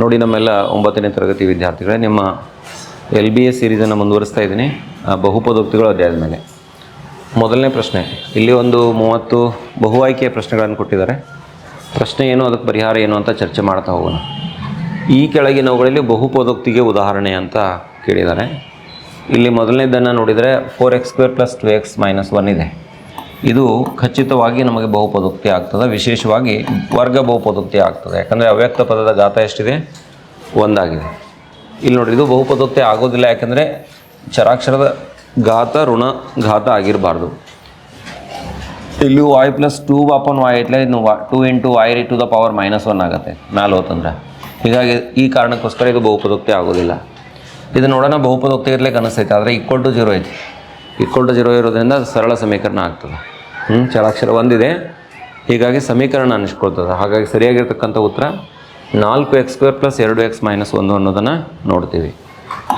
ನೋಡಿ ನಮ್ಮೆಲ್ಲ ಒಂಬತ್ತನೇ ತರಗತಿ ವಿದ್ಯಾರ್ಥಿಗಳೇ, ನಿಮ್ಮ ಎಲ್ ಬಿ ಎಸ್ ಸೀರೀಸನ್ನು ಮುಂದುವರಿಸ್ತಾ ಇದ್ದೀನಿ. ಬಹುಪದೋಕ್ತಿಗಳು ಅಧ್ಯಾಯದ ಮೇಲೆ. ಮೊದಲನೇ ಪ್ರಶ್ನೆ, ಇಲ್ಲಿ ಒಂದು ಮೂವತ್ತು ಬಹು ಆಯ್ಕೆಯ ಪ್ರಶ್ನೆಗಳನ್ನು ಕೊಟ್ಟಿದ್ದಾರೆ. ಪ್ರಶ್ನೆ ಏನು, ಅದಕ್ಕೆ ಪರಿಹಾರ ಏನು ಅಂತ ಚರ್ಚೆ ಮಾಡ್ತಾ ಹೋಗೋಣ. ಈ ಕೆಳಗಿನವುಗಳಲ್ಲಿ ಬಹುಪದೋಕ್ತಿಗೆ ಉದಾಹರಣೆ ಅಂತ ಕೇಳಿದ್ದಾರೆ. ಇಲ್ಲಿ ಮೊದಲನೇದನ್ನು ನೋಡಿದರೆ four x square plus two x minus one ಇದೆ. ಇದು ಖಚಿತವಾಗಿ ನಮಗೆ ಬಹುಪದೋಕ್ತಿ ಆಗ್ತದೆ. ವಿಶೇಷವಾಗಿ ವರ್ಗ ಬಹುಪದೋಕ್ತಿ ಆಗ್ತದೆ. ಯಾಕಂದರೆ ಅವ್ಯಕ್ತ ಪದದ ಗಾತ ಎಷ್ಟಿದೆ? ಒಂದಾಗಿದೆ. ಇಲ್ಲಿ ನೋಡಿ ಇದು ಬಹುಪದೋಕ್ತಿ ಆಗೋದಿಲ್ಲ. ಯಾಕಂದರೆ ಚರಾಕ್ಷರದ ಘಾತ, ಋಣ ಘಾತ ಆಗಿರಬಾರ್ದು. ಇಲ್ಲಿ y plus two upon y ಇಟ್ಲೆ ಇನ್ನು ಟೂ ಇಂಟು ವಾಯ್ ರಿ to the power minus one ಆಗುತ್ತೆ. ಮ್ಯಾಲೆ ಹೋತಂದ್ರೆ. ಹೀಗಾಗಿ ಈ ಕಾರಣಕ್ಕೋಸ್ಕರ ಇದು ಬಹುಪದೋಕ್ತಿ ಆಗೋದಿಲ್ಲ. ಇದು ನೋಡೋಣ, ಬಹುಪದೋಕ್ತಿ ಇರಲೇ ಅನಿಸ್ತೈತೆ. ಆದರೆ ಈಕ್ವಲ್ ಟು ಜೀರೋ ಐತಿ. ಈಕ್ವಲ್ ಜೀರೋ ಇರೋದ್ರಿಂದ ಸರಳ ಸಮೀಕರಣ ಆಗ್ತದೆ. ಹ್ಞೂ ಚಳಾಕ್ಷರ ಒಂದಿದೆ. ಹೀಗಾಗಿ ಸಮೀಕರಣ ಅನಿಸ್ಕೊಳ್ತದೆ ಹಾಗಾಗಿ ಸರಿಯಾಗಿರ್ತಕ್ಕಂಥ ಉತ್ತರ, ನಾಲ್ಕು ಎಕ್ಸ್ ಸ್ಕ್ವೇರ್ ಪ್ಲಸ್ ಎರಡು ಎಕ್ಸ್ ಮೈನಸ್ ಒಂದು ಅನ್ನೋದನ್ನು ನೋಡ್ತೀವಿ.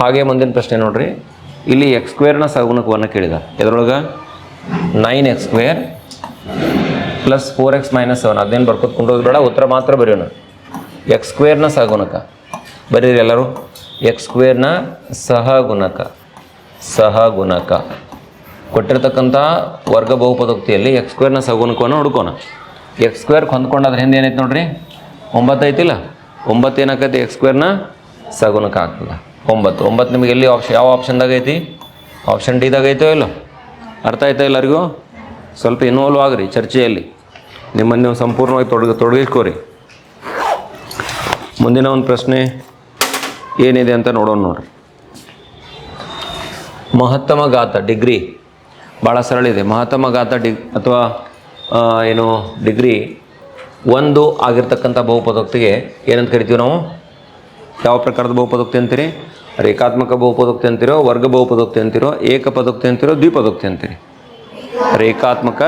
ಹಾಗೆ ಮುಂದಿನ ಪ್ರಶ್ನೆ ನೋಡಿರಿ. ಇಲ್ಲಿ ಎಕ್ಸ್ ಸ್ಕ್ವೇರ್ನ ಸಗುಣಕವನ್ನು ಕೇಳಿದ. ಇದರೊಳಗೆ nine x square plus four x minus seven. ಅದೇನು ಬರ್ಕೊತ್ಕೊಂಡು ಹೋಗ್ಬೇಡ ಉತ್ತರ ಮಾತ್ರ ಬರೆಯೋಣ. ಎಕ್ಸ್ ಸ್ಕ್ವೇರ್ನ ಸಹಗುಣಕ ಬರೀರಿ ಎಲ್ಲರೂ. ಎಕ್ಸ್ ಸ್ಕ್ವೇರ್ನ ಸಹಗುಣಕ. ಸಹಗುಣಕ. ಕೊಟ್ಟಿರ್ತಕ್ಕಂಥ ವರ್ಗ ಬಹುಪದೋಕ್ತಿಯಲ್ಲಿ ಎಕ್ಸ್ ಸ್ಕ್ವೇರ್ನ ಸಗುಣಕವನ್ನು ಹುಡುಕೋಣ. ಎಕ್ಸ್ ಸ್ಕ್ವೇರ್ ಹೊಂದ್ಕೊಂಡಾದ್ರೆ ಹಿಂದೆ ಏನೈತೆ ನೋಡ್ರಿ? ಒಂಬತ್ತು ಐತಿಲ್ಲ? ಒಂಬತ್ತು ಏನಾಕೈತಿ? ಎಕ್ಸ್ ಸ್ಕ್ವೇರ್ನ ಸಗುಣಕ ಆಗ್ತದೆ. ಒಂಬತ್ತು. ಒಂಬತ್ತು ನಿಮಗೆ ಎಲ್ಲಿ ಆಪ್ಷನ್ ಯಾವ ಆಪ್ಷನ್ದಾಗ ಐತಿ? ಆಪ್ಷನ್ ಡಿದಾಗ ಐತೋ ಇಲ್ಲೋ? ಅರ್ಥ ಆಯ್ತಾ ಎಲ್ಲರಿಗೂ? ಸ್ವಲ್ಪ ಇನ್ವಾಲ್ವ್ ಆಗ್ರಿ ಚರ್ಚೆಯಲ್ಲಿ. ನಿಮ್ಮನ್ನು ನೀವು ಸಂಪೂರ್ಣವಾಗಿ ತೊಡಗ ತೊಡಗಿಸ್ಕೋರಿ. ಮುಂದಿನ ಒಂದು ಪ್ರಶ್ನೆ ಏನಿದೆ ಅಂತ ನೋಡೋಣ ನೋಡ್ರಿ. ಮಹತ್ತಮ ಗಾತ ಡಿಗ್ರಿ ಭಾಳ ಸರಳ ಇದೆ. ಮಹಾತ್ಮ ಗಾತ ಡಿಗ್ ಅಥವಾ ಏನು, ಡಿಗ್ರಿ ಒಂದು ಆಗಿರ್ತಕ್ಕಂಥ ಬಹುಪದೋಕ್ತಿಗೆ ಏನಂತ ಕರಿತೀವಿ ನಾವು? ಯಾವ ಪ್ರಕಾರದ ಬಹುಪದೋಕ್ತಿ ಅಂತೀರಿ? ರೇಖಾತ್ಮಕ ಬಹುಪದೋಕ್ತಿ ಅಂತೀರೋ, ವರ್ಗ ಬಹುಪದೋಕ್ತಿ ಅಂತೀರೋ ಏಕಪದೋಕ್ತಿ ಅಂತೀರೋ, ದ್ವಿಪದೋಕ್ತಿ ಅಂತೀರಿ? ರೇಖಾತ್ಮಕ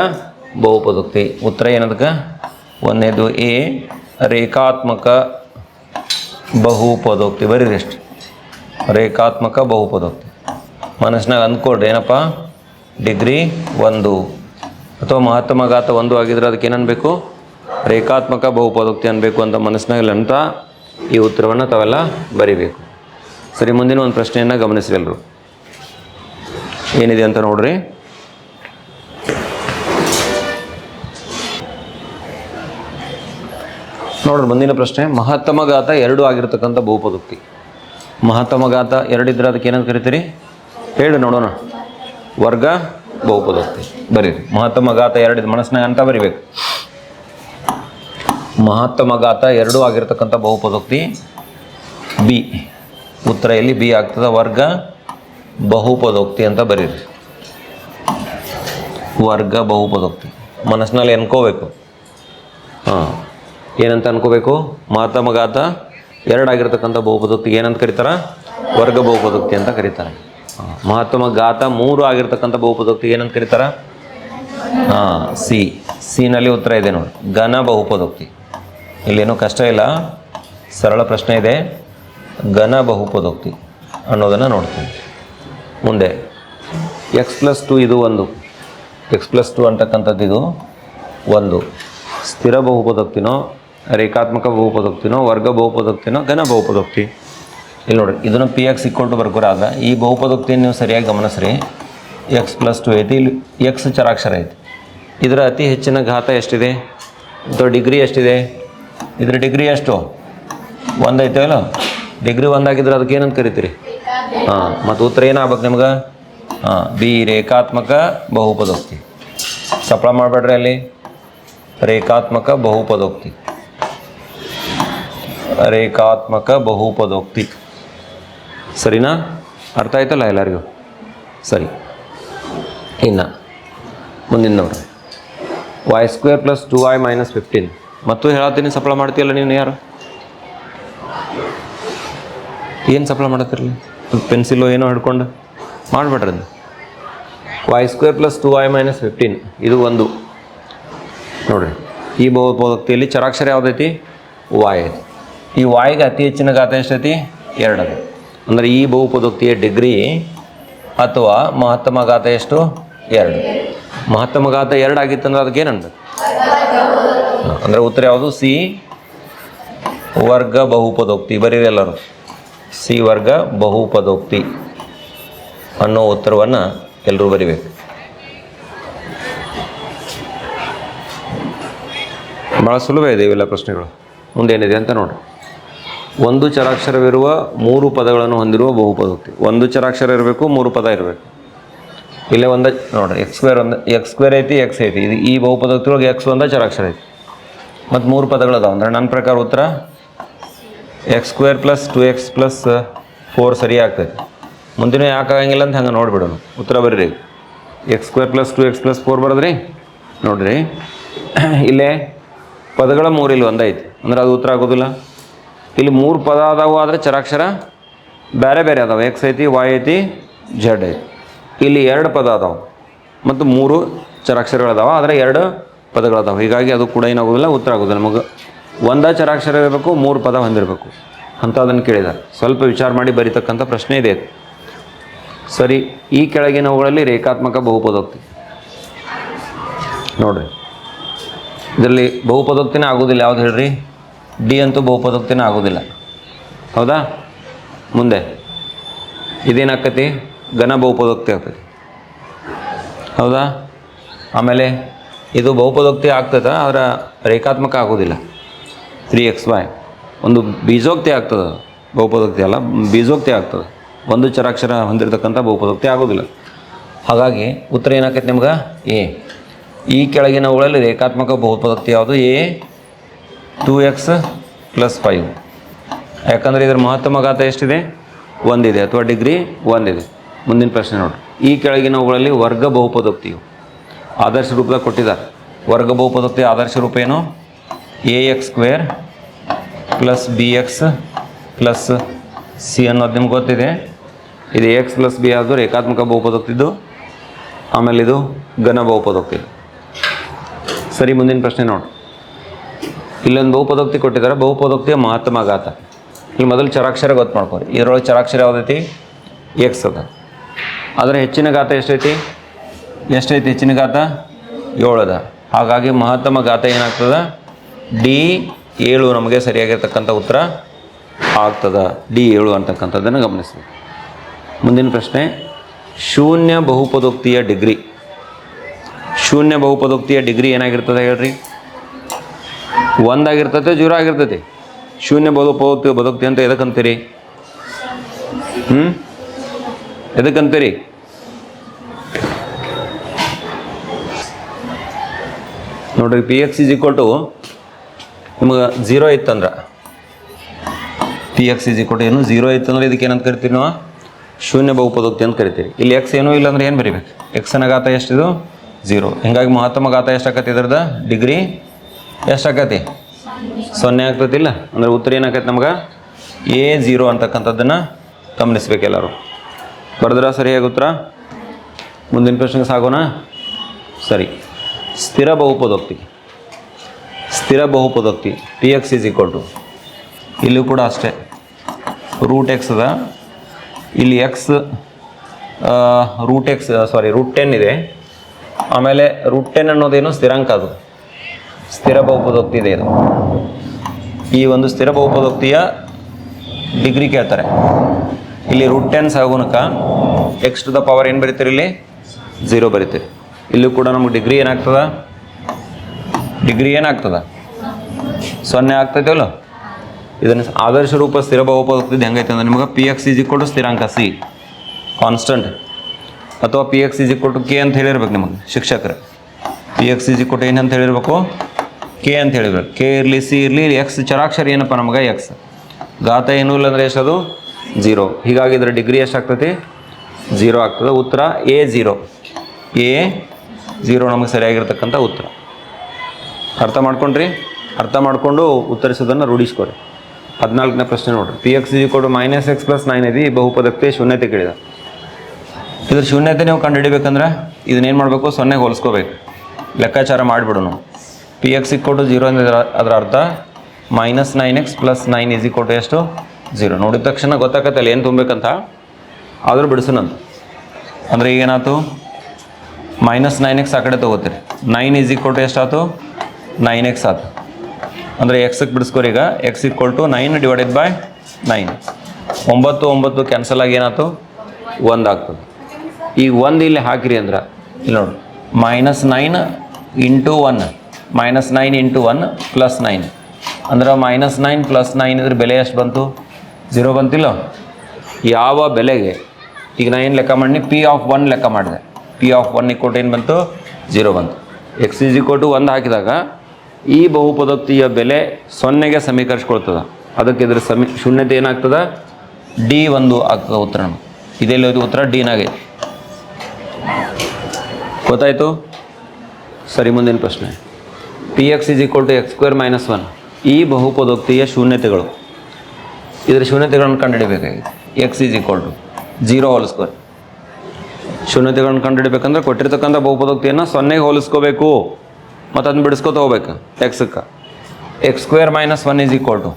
ಬಹುಪದೋಕ್ತಿ. ಉತ್ತರ ಏನದಕ್ಕೆ? ಒಂದನೇದು ಎ, ರೇಖಾತ್ಮಕ ಬಹುಪದೋಕ್ತಿ. ಬರೀ ಎಷ್ಟು ರೇಖಾತ್ಮಕ ಬಹುಪದೋಕ್ತಿ. ಮನಸ್ಸಿನಾಗ ಅಂದ್ಕೊಡ್ರಿ ಏನಪ್ಪ? ಡಿಗ್ರಿ ಒಂದು. ಅಥವಾ ಮಹತ್ತಮ ಘಾತ ಒಂದು ಆಗಿದ್ರೆ ಅದಕ್ಕೆ ಏನನ್ಬೇಕು ರೇಖಾತ್ಮಕ ಬಹುಪದೋಕ್ತಿ ಅನ್ಬೇಕು ಅಂತ ಮನಸ್ಸಿನಾಗ ಅಂತ ಈ ಉತ್ತರವನ್ನು ತಾವೆಲ್ಲ ಬರಿಬೇಕು. ಸರಿ, ಮುಂದಿನ ಒಂದು ಪ್ರಶ್ನೆಯನ್ನು ಗಮನಿಸಿರಲ್ರು ಏನಿದೆ ಅಂತ ನೋಡ್ರಿ. ನೋಡ್ರಿ, ಮುಂದಿನ ಪ್ರಶ್ನೆ. ಮಹತ್ತಮ ಘಾತ ಎರಡು ಆಗಿರ್ತಕ್ಕಂಥ ಬಹುಪದೋಕ್ತಿ. ಮಹತ್ತಮ ಘಾತ ಎರಡಿದ್ರೆ ಅದಕ್ಕೆ ಏನಂತ ಕರಿತೀರಿ? ಹೇಳಿ ನೋಡೋಣ. ವರ್ಗ ಬಹುಪದೋಕ್ತಿ. ಬರೀರಿ. ಮಹತ್ತಮ ಘಾತ ಎರಡಿದ ಮನಸ್ಸಿನಾಗ ಅಂತ ಬರಿಬೇಕು. ಮಹತ್ತಮ ಘಾತ ಎರಡು ಆಗಿರ್ತಕ್ಕಂಥ ಬಹುಪದೋಕ್ತಿ ಬಿ. ಉತ್ತರ ಎಲ್ಲಿ ಬಿ ಆಗ್ತದೆ? ವರ್ಗ ಬಹುಪದೋಕ್ತಿ ಅಂತ ಬರೀರಿ. ವರ್ಗ ಬಹುಪದೋಕ್ತಿ. ಮನಸ್ಸಿನಲ್ಲಿ ಅನ್ಕೋಬೇಕು. ಹಾಂ. ಏನಂತ ಅನ್ಕೋಬೇಕು? ಮಹತ್ತಮ ಘಾತ ಎರಡಾಗಿರ್ತಕ್ಕಂಥ ಬಹುಪದೋಕ್ತಿ ಏನಂತ ಕರೀತಾರ? ವರ್ಗ ಬಹುಪದೋಕ್ತಿ ಅಂತ ಕರೀತಾರೆ. ಹಾಂ ಮಹತ್ತಮ ಘಾತ ಮೂರು ಆಗಿರ್ತಕ್ಕಂಥ ಬಹುಪದೋಕ್ತಿ ಏನಂತ ಕರೀತಾರ? ಹಾಂ ಸಿ. ಸಿನಲ್ಲಿ ಉತ್ತರ ಇದೆ ನೋಡಿ. ಘನ ಬಹುಪದೋಕ್ತಿ. ಇಲ್ಲೇನೂ ಕಷ್ಟ ಇಲ್ಲ. ಸರಳ ಪ್ರಶ್ನೆ ಇದೆ. ಘನ ಬಹುಪದೋಕ್ತಿ ಅನ್ನೋದನ್ನು ನೋಡ್ತೀನಿ. ಮುಂದೆ. ಎಕ್ಸ್ ಪ್ಲಸ್ ಟು ಇದು ಒಂದು. ಎಕ್ಸ್ ಪ್ಲಸ್ ಟು ಅಂತಕ್ಕಂಥದ್ದು ಇದು ಒಂದು. ಸ್ಥಿರ ಬಹುಪದೋಕ್ತಿನೋ, ರೇಖಾತ್ಮಕ ಬಹುಪದೋಕ್ತಿನೋ, ವರ್ಗ ಬಹುಪದೋಕ್ತಿನೋ, ಘನ ಬಹುಪದೋಕ್ತಿ. ಇಲ್ಲಿ ನೋಡಿರಿ, ಇದನ್ನು ಪಿ ಎಕ್ಸ್ ಇಕ್ವಲ್ ಬರ್ಕೋರಾದ ಈ ಬಹುಪದೋಕ್ತಿಯನ್ನು ನೀವು ಸರಿಯಾಗಿ ಗಮನಿಸ್ರಿ. ಎಕ್ಸ್ ಪ್ಲಸ್ ಟು ಐತಿ, ಇಲ್ಲಿ ಎಕ್ಸ್ ಚರಾಕ್ಷರ ಐತಿ. ಇದರ ಅತಿ ಹೆಚ್ಚಿನ ಘಾತ ಎಷ್ಟಿದೆ? ಅಥವಾ ಡಿಗ್ರಿ ಎಷ್ಟಿದೆ? ಇದರ ಡಿಗ್ರಿ ಎಷ್ಟು? ಒಂದು ಅಲ್ಲ? ಡಿಗ್ರಿ ಒಂದಾಗಿದ್ರೆ ಅದಕ್ಕೆ ಏನಂತ ಕರಿತೀರಿ? ಹಾಂ, ಮತ್ತು ಉತ್ತರ ಏನಾಗ್ಬೇಕು ನಿಮ್ಗೆ? ಹಾಂ ಬಿ ರೇಖಾತ್ಮಕ ಬಹುಪದೋಕ್ತಿ. ಸಪ್ಳ ಮಾಡಬೇಡ್ರಿ ಅಲ್ಲಿ. ರೇಖಾತ್ಮಕ ಬಹುಪದೋಕ್ತಿ. ರೇಖಾತ್ಮಕ ಬಹುಪದೋಕ್ತಿ. ಸರಿನಾ? ಅರ್ಥ ಆಯ್ತಲ್ಲ ಎಲ್ಲರಿಗೂ? ಸರಿ. ಇನ್ನು ಮುಂದಿನ ನೋಡ್ರಿ y square plus two y minus fifteen ಮತ್ತು ಹೇಳತ್ತೀನಿ, ಸಪ್ಲ ಮಾಡ್ತೀಯಲ್ಲ ನೀನು ಯಾರು? ಏನು ಸಪ್ಲ ಮಾಡತ್ತಿರಲಿ? ಪೆನ್ಸಿಲು ಏನೋ ಹಿಡ್ಕೊಂಡು? ಮಾಡಿಬಿಡ್ರಿ ಅದು y square plus two y minus fifteen ಇದು ಒಂದು. ನೋಡ್ರಿ, ಈ ಬಹುಪದೋಕ್ತಿಯಲ್ಲಿ ಚರಾಕ್ಷರ ಯಾವುದೈತಿ? ವಾಯ್ ಐತಿ ಈ ವಾಯ್ಗೆ ಅತಿ ಹೆಚ್ಚಿನ ಗಾತ ಎಷ್ಟೈತಿ? ಎರಡು ಅದು ಅಂದರೆ ಈ ಬಹುಪದೋಕ್ತಿಯ ಡಿಗ್ರಿ ಅಥವಾ ಮಹತ್ತಮ ಘಾತ ಎಷ್ಟು? ಎರಡು. ಮಹತ್ತಮ ಘಾತ ಎರಡು ಆಗಿತ್ತಂದ್ರೆ ಅದಕ್ಕೆ ಏನು ಅಂದರೆ ಉತ್ತರ ಯಾವುದು? ಸಿ ವರ್ಗ ಬಹುಪದೋಕ್ತಿ. ಬರೀರಿ ಎಲ್ಲರೂ. ಸಿ ವರ್ಗ ಬಹುಪದೋಕ್ತಿ ಅನ್ನೋ ಉತ್ತರವನ್ನು ಎಲ್ಲರೂ ಬರಿಬೇಕು. ಭಾಳ ಸುಲಭ ಇದೆ ಇವೆಲ್ಲ ಪ್ರಶ್ನೆಗಳು. ಮುಂದೇನಿದೆ ಅಂತ ನೋಡ್ರಿ. ಒಂದು ಚರಾಕ್ಷರವಿರುವ ಮೂರು ಪದಗಳನ್ನು ಹೊಂದಿರುವ ಬಹುಪದೋಕ್ತಿ. ಒಂದು ಚರಾಕ್ಷರ ಇರಬೇಕು, ಮೂರು ಪದ ಇರಬೇಕು. ಇಲ್ಲೇ ಒಂದ ನೋಡಿರಿ ಎಕ್ಸ್ ಸ್ಕ್ವೇರ್ ಒಂದು ಎಕ್ಸ್ ಸ್ಕ್ವೇರ್ ಐತಿ ಎಕ್ಸ್ ಐತಿ. ಇದು ಈ ಬಹುಪದೋಕ್ತಿ ಒಳಗೆ ಎಕ್ಸ್ ಒಂದ ಚರಾಕ್ಷರ ಐತಿ. ಮತ್ತು ಮೂರು ಪದಗಳು ಅದಾವೆ ಅಂದ್ರೆ ನನ್ನ ಪ್ರಕಾರ ಉತ್ತರ x square plus two x plus four ಸರಿ ಆಗ್ತೈತಿ. ಮುಂದಿನ ಯಾಕೆ ಆಗಂಗಿಲ್ಲ ಅಂತ ಹಂಗೆ ನೋಡಿಬಿಡೋಣ. ಉತ್ತರ ಬರ್ರಿ. X square plus two x plus four ಬರೋದ್ರಿ? ನೋಡಿರಿ. ಇಲ್ಲೇ ಪದಗಳ ಮೂರಿಲ್ಲಿ ಒಂದೈತಿ ಅಂದ್ರೆ ಅದು ಉತ್ತರ ಆಗೋದಿಲ್ಲ. ಇಲ್ಲಿ ಮೂರು ಪದ ಅದಾವು ಆದರೆ ಚರಾಕ್ಷರ ಬೇರೆ ಬೇರೆ ಅದಾವೆ. ಎಕ್ಸ್ ಐತಿ ವಾಯ್ ಐತಿ ಜಡ್ ಐತಿ. ಇಲ್ಲಿ ಎರಡು ಪದ ಅದಾವೆ ಮತ್ತು ಮೂರು ಚರಾಕ್ಷರಗಳದಾವ. ಆದರೆ ಎರಡು ಪದಗಳದಾವೆ. ಹೀಗಾಗಿ ಅದು ಕೂಡ ಏನಾಗೋದಿಲ್ಲ, ಉತ್ತರ ಆಗೋದಿಲ್ಲ. ನಮಗೆ ಒಂದ ಚರಾಕ್ಷರ ಇರಬೇಕು, ಮೂರು ಪದ ಹೊಂದಿರಬೇಕು. ಅಂತ ಅದನ್ನು ಕೇಳಿದ ಸ್ವಲ್ಪ ವಿಚಾರ ಮಾಡಿ ಬರೀತಕ್ಕಂಥ ಪ್ರಶ್ನೆ ಇದೆ ಸರಿ, ಈ ಕೆಳಗಿನವುಗಳಲ್ಲಿ ರೇಖಾತ್ಮಕ ಬಹುಪದೋಕ್ತಿ ನೋಡ್ರಿ. ಇದರಲ್ಲಿ ಬಹುಪದೋಕ್ತಿನೇ ಆಗೋದಿಲ್ಲ. ಯಾವ್ದು ಹೇಳ್ರಿ? ಡಿ ಅಂತೂ ಬಹುಪದೋಕ್ತಿನ ಆಗೋದಿಲ್ಲ. ಹೌದಾ? ಮುಂದೆ. ಇದೇನಾಕತಿ ಘನ ಬಹುಪದೋಕ್ತಿ ಆಗ್ತೈತಿ. ಹೌದಾ? ಆಮೇಲೆ ಇದು ಬಹುಪದೋಕ್ತಿ ಆಗ್ತದೆ ಅದರ ರೇಖಾತ್ಮಕ ಆಗೋದಿಲ್ಲ. ತ್ರೀ ಎಕ್ಸ್ ವೈ ಒಂದು ಬೀಜೋಕ್ತಿ ಆಗ್ತದೆ ಬಹುಪದೋಕ್ತಿ ಅಲ್ಲ, ಬೀಜೋಕ್ತಿ ಆಗ್ತದೆ. ಒಂದು ಚರಾಕ್ಷರ ಹೊಂದಿರತಕ್ಕಂಥ ಬಹುಪದೋಕ್ತಿ ಆಗೋದಿಲ್ಲ. ಹಾಗಾಗಿ ಉತ್ತರ ಏನಾಕೈತೆ ನಿಮ್ಗೆ? ಎ. ಈ ಕೆಳಗಿನವುಗಳಲ್ಲಿ ರೇಖಾತ್ಮಕ ಬಹುಪದೋಕ್ತಿ ಯಾವುದು? A. Two x plus five ಯಾಕಂದರೆ ಇದರ ಮಹತ್ತಮ ಘಾತ ಎಷ್ಟಿದೆ? ಒಂದಿದೆ ಅಥವಾ ಡಿಗ್ರಿ ಒಂದಿದೆ. ಮುಂದಿನ ಪ್ರಶ್ನೆ ನೋಡಿ. ಈ ಕೆಳಗಿನವುಗಳಲ್ಲಿ ವರ್ಗ ಬಹುಪದೋಕ್ತಿಯು ಆದರ್ಶ ರೂಪದಾಗ ಕೊಟ್ಟಿದ್ದಾರೆ. ವರ್ಗ ಬಹುಪದೋಕ್ತಿ ಆದರ್ಶ ರೂಪ ಏನು? A x square plus b x plus c ಅನ್ನೋದು ನಿಮ್ಗೆ ಗೊತ್ತಿದೆ. ಇದು ಎಕ್ಸ್ ಪ್ಲಸ್ ಬಿ ಆದರೂ ಏಕಾತ್ಮಕ ಬಹುಪದೋಕ್ತಿದ್ದು ಆಮೇಲೆ ಇದು ಘನ ಬಹುಪದೋಕ್ತಿ ಸರಿ, ಮುಂದಿನ ಪ್ರಶ್ನೆ ನೋಡಿ. ಇಲ್ಲೊಂದು ಬಹುಪದೋಕ್ತಿ ಕೊಟ್ಟಿದ್ದಾರೆ. ಬಹುಪದೋಕ್ತಿಯ ಮಹಾತ್ಮ ಗಾತ ಇಲ್ಲಿ ಮೊದಲು ಚರಾಕ್ಷರ ಗೊತ್ತು ಮಾಡ್ಕೊರಿ. ಇದರೊಳಗೆ ಚರಾಕ್ಷರ ಯಾವುದೈತಿ? ಎಕ್ಸ್ ಅದ. ಆದರೆ ಹೆಚ್ಚಿನ ಗಾತ ಎಷ್ಟೈತಿ? ಎಷ್ಟೈತಿ ಹೆಚ್ಚಿನ ಗಾತ ಏಳು ಅದ. ಹಾಗಾಗಿ ಮಹತ್ತಮ ಗಾತ ಏನಾಗ್ತದ? ಡಿ ಏಳು ನಮಗೆ ಸರಿಯಾಗಿರ್ತಕ್ಕಂಥ ಉತ್ತರ ಆಗ್ತದ. ಡಿ ಏಳು ಅಂತಕ್ಕಂಥದ್ದನ್ನು ಗಮನಿಸಿ ಮುಂದಿನ ಪ್ರಶ್ನೆ, ಶೂನ್ಯ ಬಹುಪದೋಕ್ತಿಯ ಡಿಗ್ರಿ. ಶೂನ್ಯ ಬಹುಪದೋಕ್ತಿಯ ಡಿಗ್ರಿ ಏನಾಗಿರ್ತದೆ ಹೇಳ್ರಿ? ಒಂದಾಗಿರ್ತೈತೆ ಜೀರೋ ಆಗಿರ್ತೈತಿ. ಶೂನ್ಯ ಬಹುಪದೋಕ್ತಿ ಬದುಕ್ತಿ ಅಂತ ಎದಕ್ಕಂತೀರಿ ಹ್ಞೂ ಎದಕ್ಕಂತೀರಿ ನೋಡ್ರಿ p x is equal to ನಿಮಗೆ ಝೀರೋ ಇತ್ತಂದ್ರೆ. P x is equal to ಏನು? ಝೀರೋ ಇತ್ತಂದ್ರೆ ಇದಕ್ಕೆ ಏನಂತ ಕರಿತೀವಿ ನಾವು? ಶೂನ್ಯ ಬಹುಪದೋಕ್ತಿ ಅಂತ ಕರಿತೀವಿ ಇಲ್ಲಿ ಎಕ್ಸ್ ಏನೂ ಇಲ್ಲ ಅಂದ್ರೆ ಏನು ಬರಿಬೇಕು? ಅನ್ನ ಘಾತ ಎಷ್ಟಿದು? ಝೀರೋ ಹಿಂಗಾಗಿ ಮಹತ್ತಮ ಘಾತ ಎಷ್ಟಾಗತ್ತೆ ಇದ್ರದ್ದು? ಡಿಗ್ರಿ ಎಷ್ಟಾಕತಿ ಸೊನ್ನೆ ಆಗ್ತತಿಲ್ಲ ಅಂದರೆ ಉತ್ತರ ಏನಾಗತ್ತೆ ನಮ್ಗೆ? ಎ ಝೀರೋ ಅಂತಕ್ಕಂಥದ್ದನ್ನು ಗಮನಿಸ್ಬೇಕು ಎಲ್ಲರೂ. ಬರೆದ್ರ ಸರಿಯಾಗಿ ಉತ್ತರ? ಮುಂದಿನ ಪ್ರಶ್ನೆಗೆ ಸಾಗೋಣ? ಸರಿ. ಸ್ಥಿರ ಬಹುಪದೋಕ್ತಿ. ಸ್ಥಿರ ಬಹುಪದೋಕ್ತಿ. P x is equal to ಇಲ್ಲೂ ಕೂಡ ಅಷ್ಟೇ. ರೂಟ್ ಎಕ್ಸ್ ಅದ. ಇಲ್ಲಿ x root x sorry root ten ಇದೆ. ಆಮೇಲೆ ರೂಟ್ ಟೆನ್ ಅನ್ನೋದೇನು ಸ್ಥಿರಾಂಕ ಅದು. ಸ್ಥಿರ ಬಹುಪದೋಕ್ತಿ ಇದೆ ಇದು. ಈ ಒಂದು ಸ್ಥಿರ ಬಹುಪದೋಕ್ತಿಯ ಡಿಗ್ರಿ ಕೇಳ್ತಾರೆ. ಇಲ್ಲಿ ರೂಟ್ ಟೆನ್ ಸಾಗುನಕ ಎಕ್ಸ್ ಟು ದ ಪವರ್ ಏನು ಬರೀತೀರಿ ಇಲ್ಲಿ? ಝೀರೋ ಬರೀತೀರಿ. ಇಲ್ಲೂ ಕೂಡ ನಮ್ಗೆ ಡಿಗ್ರಿ ಏನಾಗ್ತದ? ಡಿಗ್ರಿ ಏನಾಗ್ತದ? ಸೊನ್ನೆ ಆಗ್ತೈತಲ್ಲ ಇದನ್ನು ಆದರ್ಶ ರೂಪ ಸ್ಥಿರ ಬಹುಪದೋಕ್ತಿ ಹೆಂಗೈತೆ ಅಂದ್ರೆ ನಿಮಗೆ ಪಿ ಎಕ್ಸ್ ಇಜಿ ಕೊಟ್ಟು ಸ್ಥಿರಾಂಕ ಸಿ ಕಾನ್ಸ್ಟಂಟ್ ಅಥವಾ ಪಿ ಎಕ್ಸ್ ಇಜಿ ಕೊಟ್ಟು ಕೆ ಅಂತ ಹೇಳಿರ್ಬೇಕು ನಿಮಗೆ ಶಿಕ್ಷಕರು. ಪಿ ಎಕ್ಸ್ ಇಜಿ ಕೊಟ್ಟು ಏನಂತ ಹೇಳಿರ್ಬೇಕು? ಕೆ ಅಂತ ಹೇಳಿದ್ರು. ಕೆ ಇರಲಿ, ಸಿ ಇರಲಿ ಎಕ್ಸ್ ಚರಾಕ್ಷರ ಏನಪ್ಪ ನಮಗೆ? ಎಕ್ಸ್ ಗಾತ ಏನು ಇಲ್ಲ ಅಂದರೆ ಎಷ್ಟದು ಜೀರೋ ಹೀಗಾಗಿ ಇದರ ಡಿಗ್ರಿ ಎಷ್ಟಾಗ್ತತಿ ಜೀರೋ ಆಗ್ತದೆ. ಉತ್ತರ ಎ ಜೀರೋ ಎ ಜೀರೋ ನಮಗೆ ಸರಿಯಾಗಿರ್ತಕ್ಕಂಥ ಉತ್ತರ. ಅರ್ಥ ಮಾಡ್ಕೊಂಡ್ರಿ? ಅರ್ಥ ಮಾಡಿಕೊಂಡು ಉತ್ತರಿಸೋದನ್ನು ರೂಢಿಸ್ಕೊರಿ. ಹದಿನಾಲ್ಕನೇ ಪ್ರಶ್ನೆ ನೋಡ್ರಿ. ಪಿ ಎಕ್ಸ್ ಇಜಿ ಕೊಡು ಮೈನಸ್ ಎಕ್ಸ್ ಪ್ಲಸ್ ನೈನ್ ಇದೆ. ಈ ಬಹುಪದಕ್ಕೆ ಶೂನ್ಯತೆ ಕೇಳಿದ. ಇದ್ರ ಶೂನ್ಯತೆ ನೀವು ಕಂಡುಹಿಡಿಬೇಕಂದ್ರೆ ಇದನ್ನೇನು ಮಾಡಬೇಕು? ಸೊನ್ನೆಗೆ ಹೋಲಿಸ್ಕೋಬೇಕು. ಲೆಕ್ಕಾಚಾರ ಮಾಡಿಬಿಡೋಣ. ಪಿ ಎಕ್ಸ್ ಇಕ್ಕೋಟು ಜೀರೋ ಅಂದರೆ ಅದರ ಅರ್ಥ? Minus nine x plus nine is equal to ಎಷ್ಟು? ಜೀರೋ ನೋಡಿದ ತಕ್ಷಣ ಗೊತ್ತಾಗತ್ತಲ್ಲ ಏನು ತುಂಬಬೇಕಂತ ಆದರೂ ಬಿಡಿಸೋಣಂತ ಅಂದರೆ ಈಗೇನಾಯ್ತು? ಮೈನಸ್ ನೈನ್ ಎಕ್ಸ್ ಆ ಕಡೆ ತೊಗೋತೀರಿ. ನೈನ್ ಈಸ್ ಇಕ್ವಲ್ ಟು ಎಷ್ಟಾಯ್ತು? ನೈನ್ ಎಕ್ಸ್ ಆಯ್ತು. ಅಂದರೆ ಎಕ್ಸಕ್ಕೆ ಬಿಡಿಸ್ಕೋರಿ ಈಗ. X equal to nine divided by nine ಒಂಬತ್ತು ಒಂಬತ್ತು ಕ್ಯಾನ್ಸಲ್ ಆಗಿ ಏನಾಯ್ತು? ಒಂದು ಆಗ್ತದೆ. ಈಗ ಒಂದು ಇಲ್ಲಿ ಹಾಕಿರಿ ಅಂದ್ರೆ, ಇಲ್ಲಿ ನೋಡಿ. Minus nine into one minus nine into one plus nine ಅಂದ್ರೆ ಮೈನಸ್ ನೈನ್ ಪ್ಲಸ್ ನೈನ್ ಇದ್ರ ಬೆಲೆ ಎಷ್ಟು ಬಂತು? ಝೀರೋ ಬಂತಿಲ್ಲ? ಯಾವ ಬೆಲೆಗೆ? ಈಗ ನಾನು ಏನು ಲೆಕ್ಕ ಮಾಡಿ ಪಿ ಆಫ್ ಒನ್ ಲೆಕ್ಕ ಮಾಡಿದೆ. ಪಿ ಆಫ್ ಒನ್ ಇಕ್ಕೋಟು ಏನು ಬಂತು? ಝೀರೋ ಬಂತು. ಎಕ್ಸ್ ಇಸ್ ಇಕ್ವಟು ಒಂದು ಹಾಕಿದಾಗ ಈ ಬಹುಪದೋಕ್ತಿಯ ಬೆಲೆ ಸೊನ್ನೆಗೆ ಸಮೀಕರಿಸ್ಕೊಳ್ತದೆ. ಅದಕ್ಕೆ ಇದ್ರ ಸಮಿ, ಶೂನ್ಯತೆ ಏನಾಗ್ತದೆ? ಡಿ ಒಂದು ಆಗ್ತದೆ ಉತ್ತರ ಇದೆಲ್ಲ ಉತ್ತರ? ಡಿನಾಗೈತಿ ಗೊತ್ತಾಯಿತು? ಸರಿ, ಮುಂದಿನ ಪ್ರಶ್ನೆ. P x is equal to x square minus one ಈ ಬಹುಪದೋಕ್ತಿಯ ಶೂನ್ಯತೆಗಳು. ಇದರ ಶೂನ್ಯತೆಗಳನ್ನು ಕಂಡುಹಿಡಬೇಕಾಗಿದೆ x is equal to zero whole square ಶೂನ್ಯತೆಗಳನ್ನು ಕಂಡುಹಿಡಬೇಕಂದ್ರೆ ಕೊಟ್ಟಿರ್ತಕ್ಕಂಥ ಬಹುಪದೋಕ್ತಿಯನ್ನು ಸೊನ್ನೆಗೆ ಹೋಲಿಸ್ಕೋಬೇಕು. ಮತ್ತು ಅದನ್ನ ಬಿಡಿಸ್ಕೊತ ಹೋಗ್ಬೇಕು ಎಕ್ಸಕ್ಕೆ x square minus one is equal to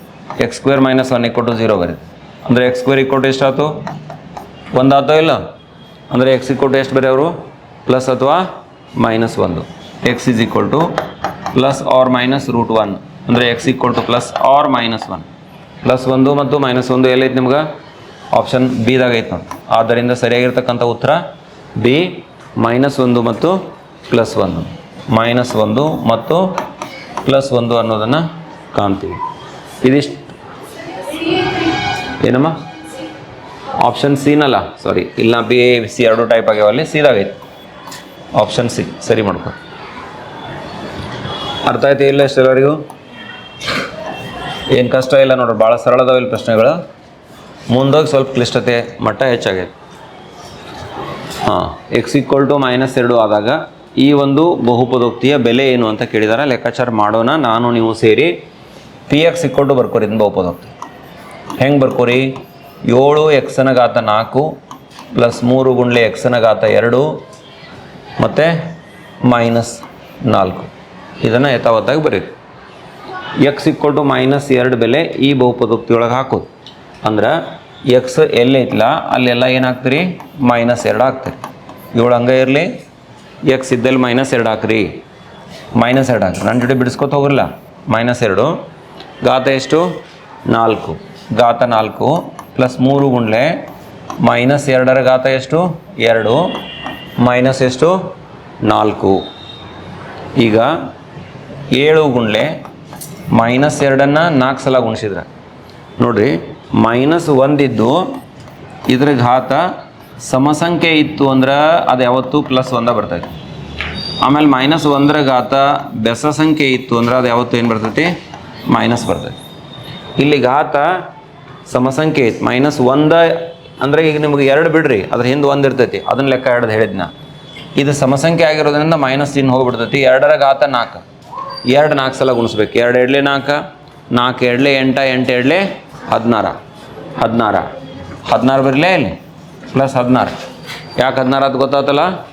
x square minus one equal to zero ಬರುತ್ತೆ. ಅಂದರೆ ಎಕ್ಸ್ ಸ್ಕ್ವೇರ್ ಈಕ್ವಲ್ ಟು ಎಷ್ಟಾಯ್ತು? ಒಂದಾತೋ ಇಲ್ಲ? ಅಂದರೆ ಎಕ್ಸ್ ಈಕ್ವಲ್ ಟು ಎಷ್ಟು ಬೇರೆ ಅವರು? ಪ್ಲಸ್ ಅಥವಾ ಮೈನಸ್ ಒಂದು. X is equal to plus or minus root one ಅಂದರೆ x equal to plus or minus one plus ಒಂದು ಮತ್ತು ಮೈನಸ್ ಒಂದು ಎಲ್ಲೈತೆ ನಿಮ್ಗೆ? ಆಪ್ಷನ್ ಬಿದಾಗ ಐತೆ ನೋಡಿ. ಆದ್ದರಿಂದ ಸರಿಯಾಗಿರ್ತಕ್ಕಂಥ ಉತ್ತರ ಬಿ ಮೈನಸ್ ಒಂದು ಮತ್ತು ಪ್ಲಸ್ ಒಂದು ಮೈನಸ್ ಒಂದು ಮತ್ತು ಪ್ಲಸ್ ಒಂದು ಅನ್ನೋದನ್ನು ಕಾಣ್ತೀವಿ. ಇದಿಷ್ಟು ಏನಮ್ಮ? ಆಪ್ಷನ್ ಸಿನಲ್ಲ ಸಾರಿ ಇಲ್ಲ ಬಿ ಸಿ ಎರಡು ಟೈಪ್ ಆಗ್ಯಾವಲ್ಲಿ ಸಿದಾಗೈತೆ ಆಪ್ಷನ್ ಸಿ ಸರಿ ಮಾಡ್ಕೊ. ಅರ್ಥ ಆಯ್ತು ಇಲ್ಲ ಎಲ್ಲರಿಗೂ ಏನು ಕಷ್ಟ ಇಲ್ಲ ನೋಡ್ರಿ, ಭಾಳ ಸರಳದಾವೆ ಇಲ್ಲಿ ಪ್ರಶ್ನೆಗಳು. ಮುಂದೋಗಿ ಸ್ವಲ್ಪ ಕ್ಲಿಷ್ಟತೆ ಮಟ್ಟ ಹೆಚ್ಚಾಗೈತೆ. ಹಾಂ ಎಕ್ಸ್ ಈಕ್ವಲ್ ಟು ಮೈನಸ್ ಎರಡು ಆದಾಗ ಈ ಒಂದು ಬಹುಪದೋಕ್ತಿಯ ಬೆಲೆ ಏನು ಅಂತ ಕೇಳಿದಾರೆ, ಲೆಕ್ಕಾಚಾರ ಮಾಡೋಣ. ನಾನು, ನೀವು ಸೇರಿ ಪಿ ಎಕ್ಸ್ ಈಕ್ವಲ್ ಟು ಬರ್ಕೋರಿ ಇದನ್ನು ಬಹುಪದೋಕ್ತಿ. ಹೆಂಗೆ ಬರ್ಕೋರಿ? ಏಳು ಎಕ್ಸನ ನಾಲ್ಕು ಪ್ಲಸ್ ಮೂರು ಗುಂಡ್ಲೆ ಎಕ್ಸನ ಎರಡು ಮತ್ತು ಮೈನಸ್ ನಾಲ್ಕು. ಇದನ್ನು ಯಥಾವತ್ತಾಗಿ ಬರೀರಿ. ಎಕ್ಸ್ ಇಕ್ವಲ್ ಟು ಮೈನಸ್ ಎರಡು ಬೆಲೆ ಈ ಬಹುಪದೋಕ್ತಿಯೊಳಗೆ ಹಾಕೋದು. ಅಂದ್ರೆ ಎಕ್ಸ್ ಎಲ್ಲೈತಿಲ್ಲ ಅಲ್ಲೆಲ್ಲ ಏನು ಮೈನಸ್ ಎರಡು ಹಾಕ್ತೀರಿ ಏಳು ಹಂಗೆ ಇರಲಿ? ಎಕ್ಸ್ ಇದ್ದಲ್ಲಿ ಮೈನಸ್ ಎರಡು ಹಾಕ್ರಿ. ಮೈನಸ್ ಎರಡು ಹಾಕ್ರಿ. ನನ್ನ ಜೊತೆ ಬಿಡಿಸ್ಕೊತ ಹೋಗ್ರಲ್ಲ. ಮೈನಸ್ ಎರಡು. ಗಾತ ಎಷ್ಟು? ನಾಲ್ಕು. ಗಾತ ನಾಲ್ಕು ಪ್ಲಸ್ ಮೂರು ಗುಂಡ್ಲೆ ಮೈನಸ್ ಎರಡರ ಗಾತ ಎಷ್ಟು? ಎರಡು. ಮೈನಸ್ ಎಷ್ಟು? ನಾಲ್ಕು. ಈಗ ಏಳು ಗುಂಡ್ಲೆ ಮೈನಸ್ ಎರಡನ್ನು ನಾಲ್ಕು ಸಲ ಗುಣಿಸಿದ್ರೆ. ನೋಡಿರಿ ಮೈನಸ್ ಒಂದಿದ್ದು ಇದ್ರ ಘಾತ ಸಮಸಂಖ್ಯೆ ಇತ್ತು ಅಂದ್ರೆ ಅದು ಯಾವತ್ತು? ಪ್ಲಸ್ ಒಂದ ಬರ್ತೈತಿ. ಆಮೇಲೆ ಮೈನಸ್ ಒಂದರ ಘಾತ ಬೆಸ ಸಂಖ್ಯೆ ಇತ್ತು ಅಂದ್ರೆ ಅದು ಯಾವತ್ತು ಏನು ಬರ್ತೈತಿ? ಮೈನಸ್ ಬರ್ತೈತಿ. ಇಲ್ಲಿ ಘಾತ ಸಮಸಂಖ್ಯೆ ಇತ್ತು. ಮೈನಸ್ ಒಂದ ಅಂದ್ರೆ ಈಗ ನಿಮ್ಗೆ ಎರಡು ಬಿಡ್ರಿ, ಅದ್ರ ಹಿಂದೆ ಒಂದು ಇರ್ತೈತಿ. ಅದನ್ನ ಲೆಕ್ಕ ಹಿಡ್ದು ಹೇಳಿದ್ನ. ಇದು ಸಮಸಂಖ್ಯೆ ಆಗಿರೋದ್ರಿಂದ ಮೈನಸ್ ಇನ್ನು ಹೋಗ್ಬಿಡ್ತೈತಿ. ಎರಡರ ಘಾತ ನಾಲ್ಕು. ಎರಡು ನಾಲ್ಕು ಸಲ ಗುಣಿಸ್ಬೇಕು. ಎರಡು ಎರಡ್ಲೆ ನಾಲ್ಕು ನಾಲ್ಕು ಎರಡ್ಲೆ ಎಂಟ, ಎಂಟು ಎರಡ್ಲೆ ಹದಿನಾರ. ಹದಿನಾರ. ಹದಿನಾರು ಬರಲೇ ಇಲ್ಲಿ? ಪ್ಲಸ್ ಹದಿನಾರು. ಯಾಕೆ ಹದಿನಾರು ಅದು ಗೊತ್ತಾತಲ್ಲ?